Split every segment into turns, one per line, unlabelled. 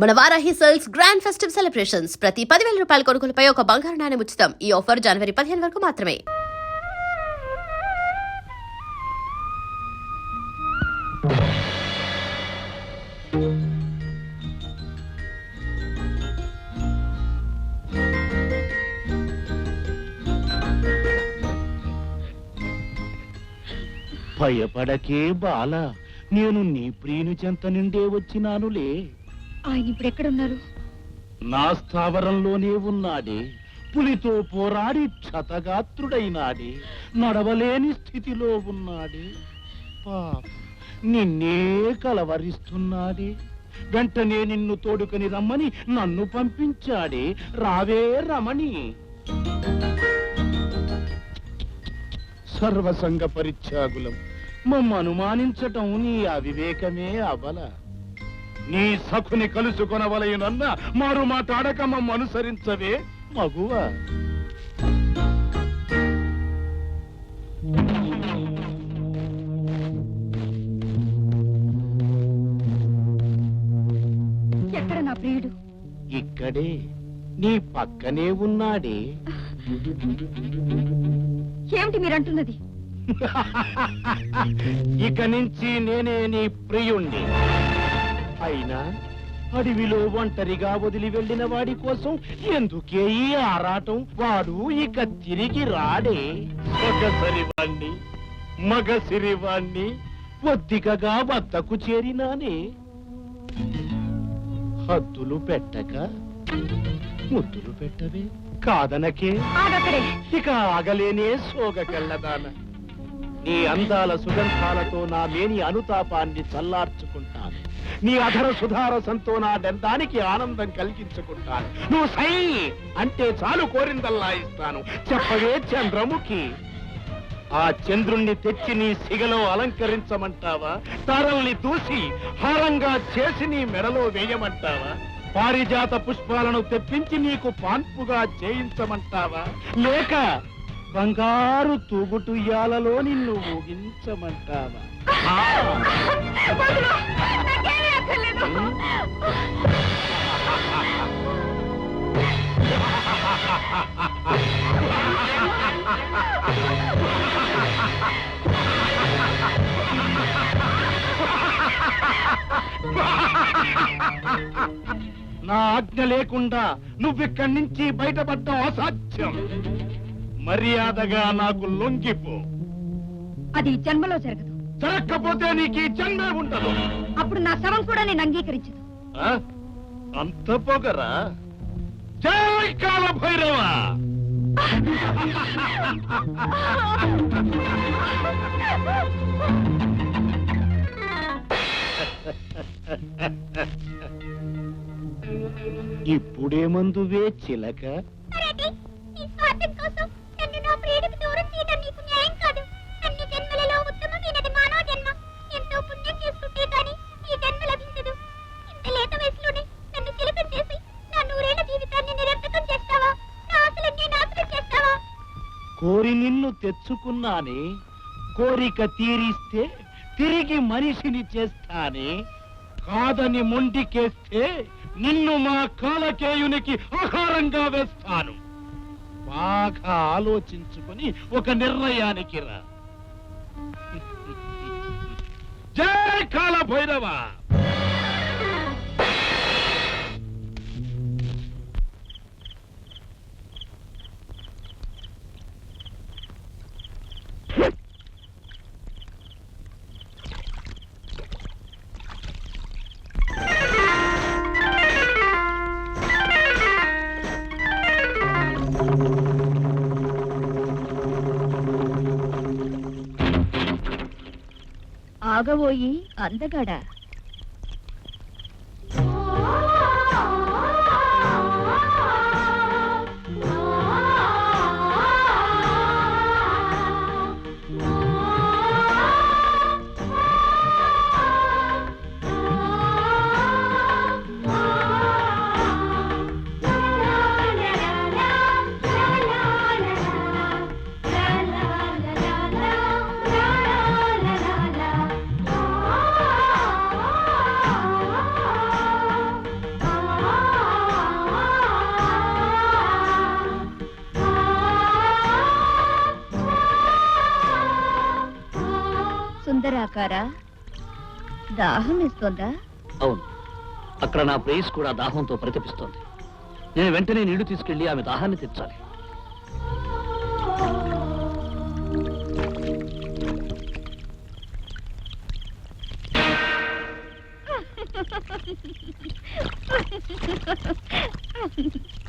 మన Varahi sales grand festive celebrations. ప్రతి పదివేల రూపాయల కొనుగోలుపై ఒక బంగారు నాణ్యం ఉచితం. ఈ ఆఫర్ జనవరి పదిహేను వరకు మాత్రమే.
భయపడకే బాల. నేను నీ ప్రియుని చెంత నిండే వచ్చినానులే.
ఆయన ఇప్పుడు ఎక్కడున్నారు?
నా స్థావరంలోనే ఉన్నాడే. పులితో పోరాడి క్షతగాత్రుడైనాడే. నడవలేని స్థితిలో ఉన్నాడే. పాప నిన్నే కలవరిస్తున్నాడే. వెంటనే నిన్ను తోడుకొని రమ్మని నన్ను పంపించాడే. రావే రమణి. సర్వసంగ పరిత్యాగులం మమ్మ అనుమానించటం నీ అవివేకమే అబల నీ సఖుని కలుసుకొనవలయనన్న మారు మాట్లాడక మమ్మ అనుసరించవే. మగువ.
ఎక్కడ నా ప్రియుడు?
ఇక్కడే. నీ పక్కనే ఉన్నాడే.
ఏమిటి మీరంటున్నది?
ఇక నుంచి నేనే నీ ప్రియుణ్ణి. అయినా అడవిలో ఒంటరిగా వదిలి వెళ్ళిన వాడి కోసం ఎందుకే ఈ ఆరాటం? వాడు ఇక తిరిగి రాడే. సొగసరివాణ్ణి మగసిరివాణ్ణి ఒద్దికగా వద్దకు చేరినానే. హద్దులు పెట్టక ముద్దులు పెట్టవే. కాదనకే. ఇక ఆగలేనే సోగకెళ్ళదాన. నీ అందాల సుగంధాలతో నా మేని అనుతాపాన్ని చల్లార్చుకుంటాను. నీ అధర సుధారసంతో నా దంతానికి ఆనందం కలిగించుకుంటాను నువ్వు సై అంటే చాలు కోరిందల్లా ఇస్తాను. చెప్పవే చంద్రముఖి. ఆ చంద్రుణ్ణి తెచ్చి నీ సిగలో అలంకరించమంటావా? తారల్ని దూసి హారంగా చేసి నీ మెడలో వేయమంటావా? పారిజాత పుష్పాలను తెప్పించి నీకు పాన్పుగా చేయించమంటావా? లేక బంగారు తూగుటుయ్యాలలో నిన్ను ఊగించమంటావా. నా ఆజ్ఞ లేకుండా నువ్విక్కడి నుంచి బయటపడటం అసాధ్యం. మర్యాదగా నాకు లొంగిపో.
అది ఈ జన్మలో జరగదు.
జరగకపోతే నీకు ఈ జన్మే ఉండదు.
అప్పుడు నా శవం కూడా నేను అంగీకరించదు.
ఆ? అంత పొగరా? జై కాల భైరవ ఇప్పుడేమందువే చిలక
మరేంటి? నీ స్వార్థం కోసం
కోరి నిన్ను తెచ్చుకున్నానే కోరిక తీరిస్తే తిరిగి మనిషిని చేస్తానే కాదని మొండికేస్తే నిన్ను మా కాలకేయునికి ఆహారంగా వేస్తాను. బాగా ఆలోచించుకొని ఒక నిర్ణయానికి రా. జై కాల భైరవ
ఆగబోయి అందగాడా? సుందరాకార దాహం ఇస్తుందా?
అవును. అక్కడ నా ప్రేయస్ కూడా దాహంతో ప్రతిపిస్తోంది. నేను వెంటనే నీళ్ళు తీసుకెళ్ళి ఆమె దాహాన్ని తెచ్చాలి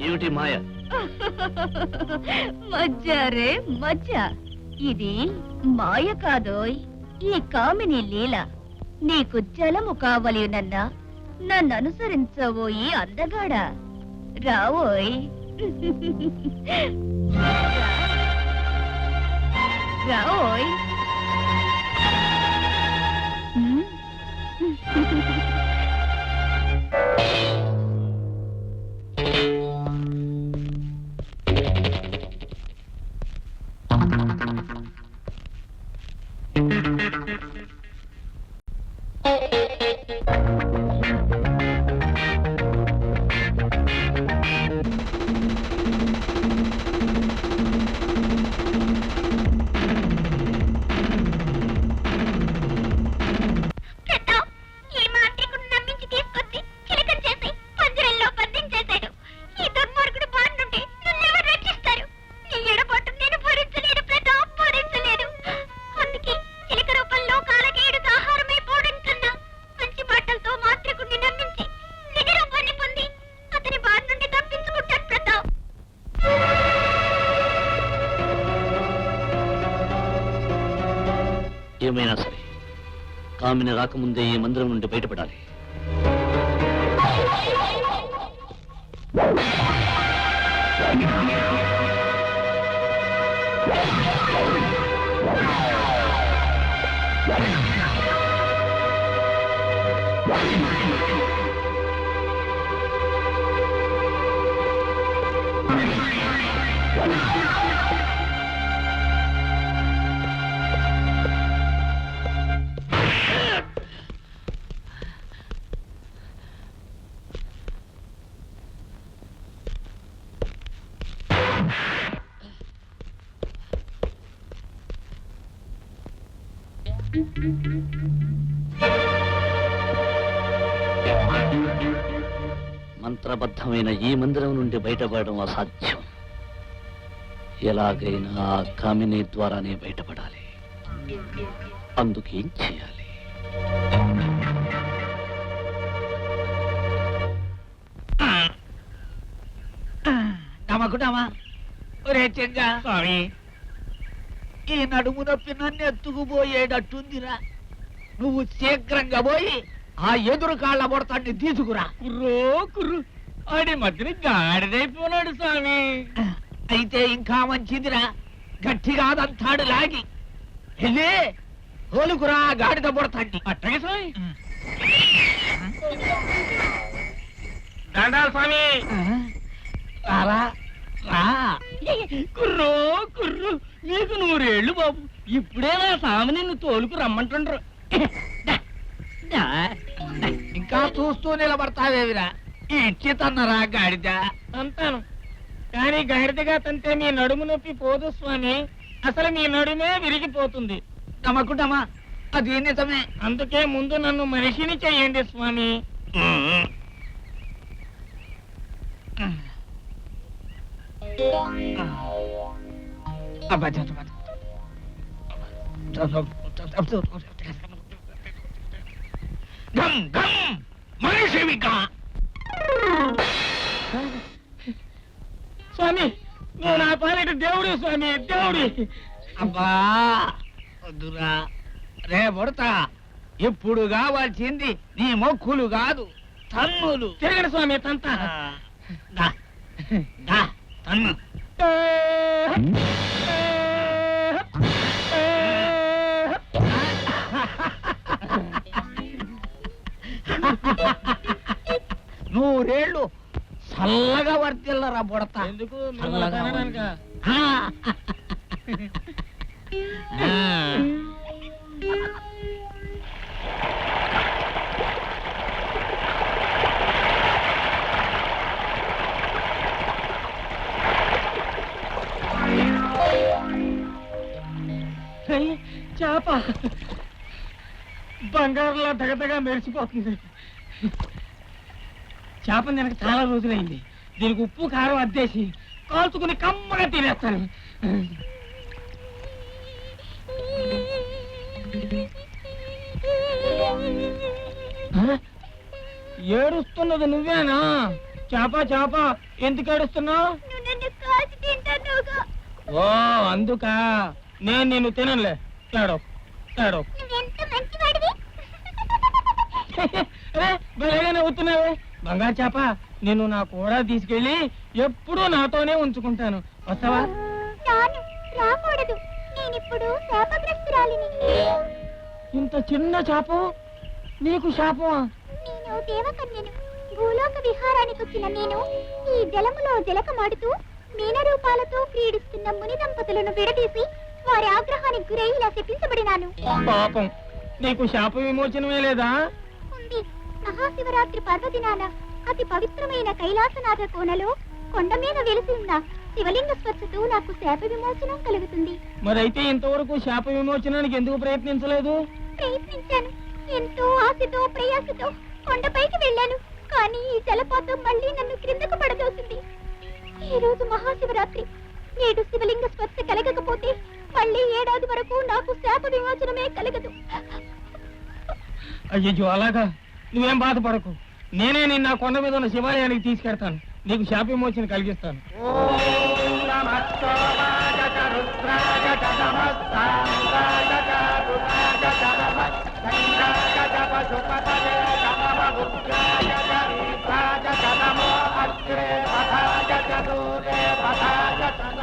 ఏమిటి మాయ?
మజ్జారే మజ్జ. ఇది మాయ కాదోయ్. ఈ కామిని లీల. నీకు జలము కావలినన్నా నన్ను అనుసరించబోయి అందగాడా. రావోయ్. రావోయ్.
కామిని రాకముందే ఈ మందిరం నుండి బయటపడాలి. మంత్రబద్ధమైన ఈ మందిరం నుండి బయటపడడం అసాధ్యం. ఎలాగైనా ఆ కామిని ద్వారానే బయటపడాలి. అందుకేం చేయాలి?
ఒరే చెంగ స్వామి. ఈ నడుము నొప్పి నన్ను ఎత్తుకుపోయేటట్టుందిరా. నువ్వు శీఘ్రంగా పోయి ఆ ఎదురు కాళ్ళ పొడతాన్ని తీసుకురా.
కుర్రో కుర్రు. ఆడి మధ్యన గాడిదైపోనాడు స్వామి.
అయితే ఇంకా మంచిదిరా. గట్టిగా అదంతాడు లాగి. వెళ్ళి తోలుకురా గాడిద పొడతాండి
అట్టగే స్వామి. దండాలు స్వామి.
రారా రా.
కుర్రో కుర్రు. నీకు నూరేళ్ళు బాబు. ఇప్పుడే నా స్వామి నిన్ను తోలుకు రమ్మంటుండ్రు.
ఇంకా చూస్తూ నిలబడతావేవిరా ఇచ్చి తన్నరా గాడిద
అంతాను. కానీ గాడిదగా తంతే మీ నడుము నొప్పి పోదు స్వామి. అసలు మీ నడుమే విరిగిపోతుంది.
నమ్మకుంటామా అది నిజమే.
అందుకే ముందు నన్ను మనిషిని చెయ్యండి స్వామి.
అబ్బా, చ, చ, చ. గం గం మనిషివిగా
స్వామి. నువ్వు నా పాలిట దేవుడు స్వామి దేవుడి.
అబ్బా వద్దురా. రే బుడతా ఇప్పుడు కావాల్సింది నీ మొక్కులు కాదు తన్నులు.
తిరగడు స్వామి తంత.
దా, దా, తన్ను. నూరేళ్ళు చల్లగా వర్తిల్లరా బుడతా
ఎందుకు
చల్లగా
కనడానిక?
ఆ. ఆ.
అయ్యి, చేప బంగారులా దగదగా మెరిసిపోతుంది చేపను తినక చాలా రోజులైంది. దీనికి ఉప్పు కారం అద్దేసి కాల్చుకుని కమ్మగా తినేస్తాను? ఏడుస్తున్నది నువ్వేనా? చేప చేప ఎందుకు ఏడుస్తున్నావు? ఓ అందుకా నేను నిన్ను తినలే తేడో తేడో అరే నవ్వుతున్నావే. బంగారు చేప నిన్ను నా కూడా తీసుకెళ్ళి ఎప్పుడూ నాతోనే ఉంచుకుంటాను. వస్తావా?
రాకూడదు. నేనిప్పుడు శాపగ్రస్తురాలిని.
ఇంత చిన్న చేప నీకు శాపమా?
నేను దేవకన్యను భూలోక విహారానికి వచ్చిన నేను ఈ జలములో జలకమాడుతూ మీన రూపాలతో క్రీడిస్తున్న ముని దంపతులను విడదీసి వారి ఆగ్రహానికి గురై ఇలా శపించబడినాను.
పాపం. నీకు శాప విమోచనమే లేదా?
ఉంది. మహాశివరాత్రి పర్వదినాన అతి పవిత్రమైన కైలాసనాథ కోనలో కొండ మీద వెలిసి ఉన్న శివలింగ స్పర్శతో నాకు శాప విమోచనం కలుగుతుంది.
మరైతే ఇంతవరకు శాప విమోచనానికి ఎందుకు ప్రయత్నించలేదు?
ప్రయత్నించాను. ఎంతో ఆశతో ప్రయాసతో కొండపైకి వెళ్ళాను. కానీ ఈ జలపాతం మళ్ళీ నన్ను క్రిందకు పడదోసింది. ఈ రోజు మహాశివరాత్రి. నేడు శివలింగ స్పర్శ కలగకపోతే మళ్ళీ ఏడాది వరకు నాకు శాప విమోచనమే కలగదు.
అయ్యో అలాగా? నువ్వేం బాధపడకు. నేనే నిన్న కొండ మీద ఉన్న శివాలయానికి తీసుకెడతాను. నీకు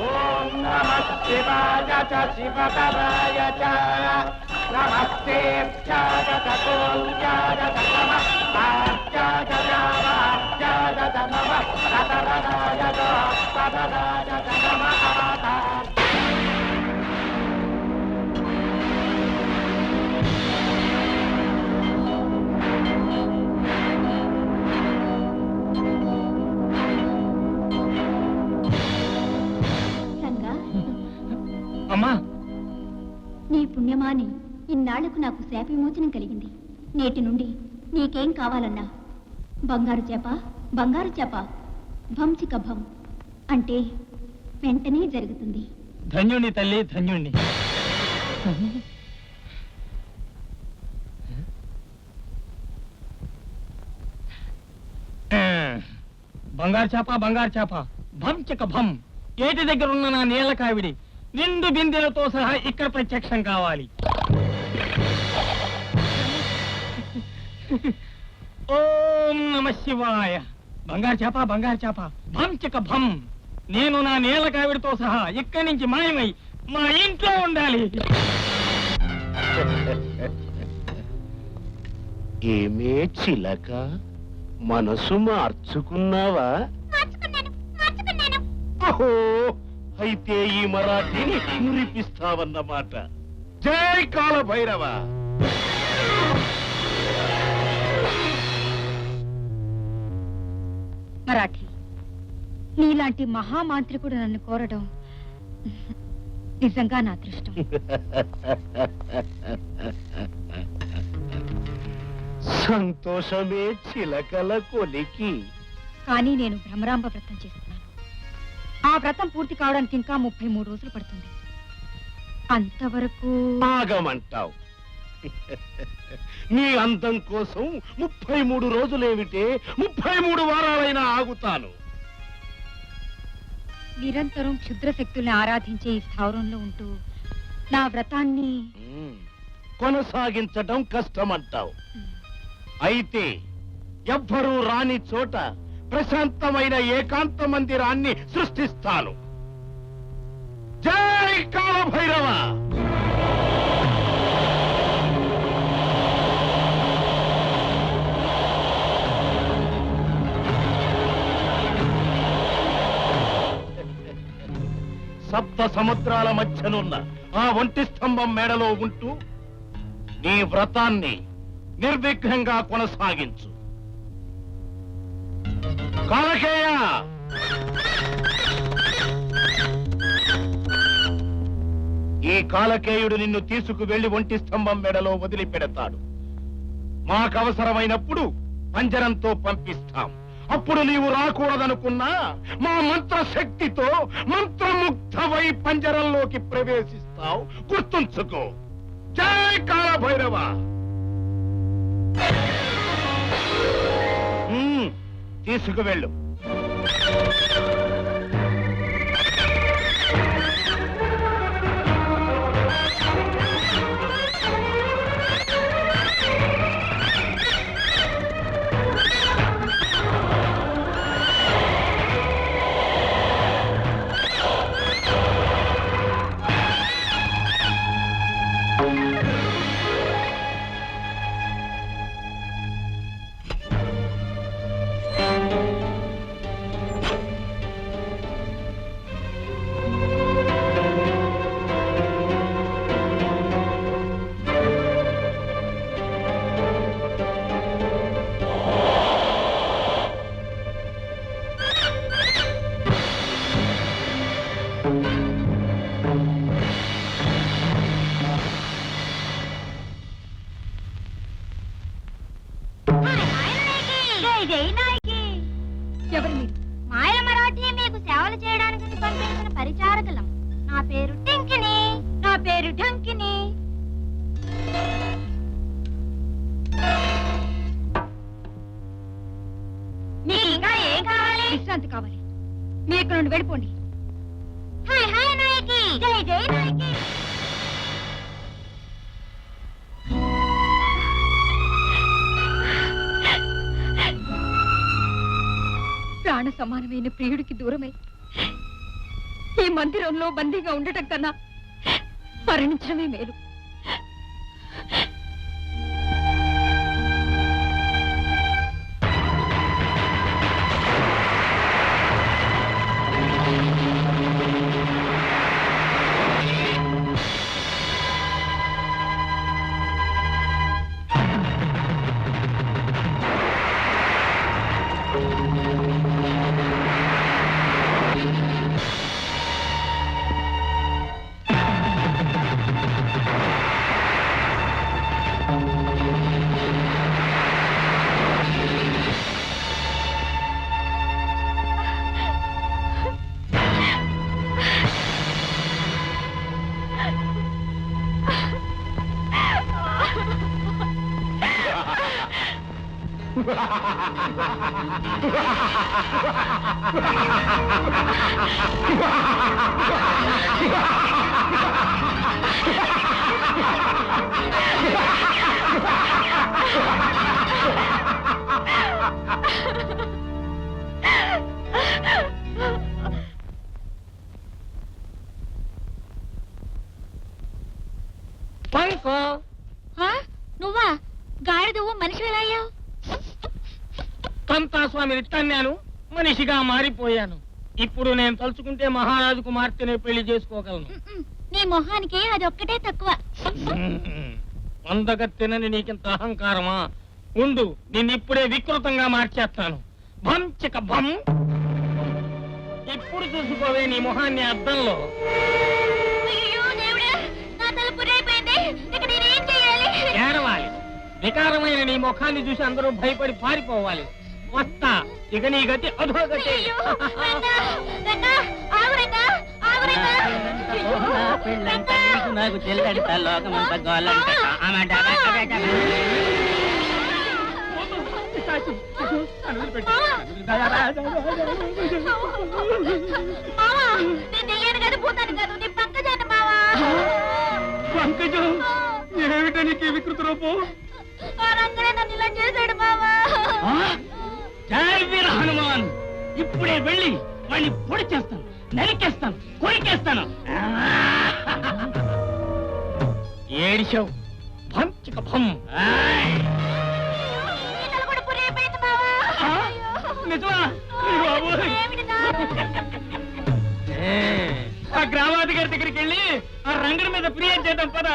ఓం నమ శివాయ చ. శివతరాయ చ నమస్తే చోల్యాయ నమ పార్యాయ వార్యాయ నమ సదరాయ సదరాయ నమ ఆధార్
రంగా
అమ్మా.
నీ పుణ్యమాని ఇన్నాళ్ళకు నాకు శాప విమోచనం కలిగింది. నేటి నుండి నీకేం కావాలన్నా? బంగారు చేప బంగారు చేప భంచిక భం. అంటే వెంటనే జరుగుతుంది.
ధన్యుణ్ణి తల్లి ధన్యుణ్ణి. బంగారు చేప బంగారు చేప భంచక భం. ఏటి దగ్గర ఉన్న నా నీళ్ళ కావిడి? నిండు బిందెలతో సహా ఇక్కడ ప్రత్యక్షం కావాలి. ఓం నమ శివాయ. బంగారు చేప బంగారు చేప. భంచక భం. నేను నా నీళ్ళ కావిడితో సహా ఇక్కడి నుంచి మాయమై మా ఇంట్లో ఉండాలి.
ఏమే చిలక? మనసు మార్చుకున్నావా?
మార్చుకున్నాను మార్చుకున్నాను.
అహో! అయితే ఈ మరాఠీని మురిపిస్తావన్నమాట జై కాల భైరవ
మరాఠీ నీలాంటి మహామాంత్రికుడు నన్ను కోరడం నిజంగా నా అదృష్టం.
సంతోషమే చిలకల కొలికి.
కానీ నేను భ్రమరాంబ వ్రతం చేస్తున్నాను ఆ వ్రతం పూర్తి కావడానికి ఇంకా ముప్పై మూడు రోజులు పడుతుంది. అంతవరకు
ఆగమంటావు. నీ అందం కోసం ముప్పై మూడు రోజులేమిటే ముప్పై మూడు వారాలైనా ఆగుతాను.
నిరంతరం క్షుద్ర శక్తుల్ని ఆరాధించే ఈ స్థావరంలో ఉంటూ నా వ్రతాన్ని
ఉమ్, కొనసాగించటం కష్టమంటావు. అయితే ఎవ్వరూ రాని చోట ప్రశాంతమైన ఏకాంత మందిరాన్ని సృష్టిస్తాను. జై కాలభైరవ! సప్త సముద్రాల మధ్యనున్న ఆ ఒంటి స్తంభం మేడలో ఉంటూ నీ వ్రతాన్ని నిర్విఘ్నంగా కొనసాగించు. కాలకేయ ఈ కాలకేయుడు నిన్ను తీసుకు వెళ్ళి ఒంటి స్తంభం మెడలో వదిలిపెడతాడు. మాకవసరమైనప్పుడు పంజరంతో పంపిస్తాం. అప్పుడు నీవు రాకూడదనుకున్నా మా మంత్ర శక్తితో మంత్రముగ్ధవై పంజరంలోకి ప్రవేశిస్తావు. గుర్తుంచుకో. జై కాలభైరవ! ఉమ్, తీసుకువెళ్ళు.
విశ్రాంతి కావాలి. మీరు ఇక్కడ నుండి వెళ్ళిపోండి.
Hi hi Nayaki. జై జై నాయకి.
ప్రాణ సమానమైన ప్రియుడికి దూరమై ఈ మందిరంలో బందీగా ఉండటం కన్నా మరణించడమే మేలు.
పంకో
నువ్వా
కంతాస్వామిని తన్నాను మనిషిగా మారిపోయాను. ఇప్పుడు నేను తలుచుకుంటే మహారాజు కుమార్తెనే పెళ్ళి చేసుకోగలను.
నీ మొహానికి అది ఒక్కటే తక్కువ.
అందగత్తెనని నీకింత అహంకారమా? ఉండు నిన్నిప్పుడే వికృతంగా మార్చేస్తాను. భం చిక భం. ఇప్పుడు చూసుకోవే నీ మొహాన్ని అద్దంలో.
అయ్యో దేవుడా నా తలుపు రేపోయింది ఇక నేనేం చేయాలి?
ఏడవాలి. వికారమైన నీ ముఖాన్ని చూసి అందరూ భయపడి పారిపోవాలి. వస్తా. ఇక నీ గతి అధోగతి.
నాకు చెల్లెడిత లోకమంతా గోలంట.
పంకజం? ఏమిటో నీకు ఈ వికృత రూపం?
చేశాడు మావా?
జై వీర హనుమాన్. ఇప్పుడే వెళ్ళి వాడిని పొడి చేస్తాను నరికేస్తాను కొరికేస్తాను. ఏడిశావు భం. చిక భం ఆ? నిజమా? గ్రామాధికారి దగ్గరికి వెళ్ళి ఆ రంగడి మీద ఫిర్యాదు చేద్దాం పద.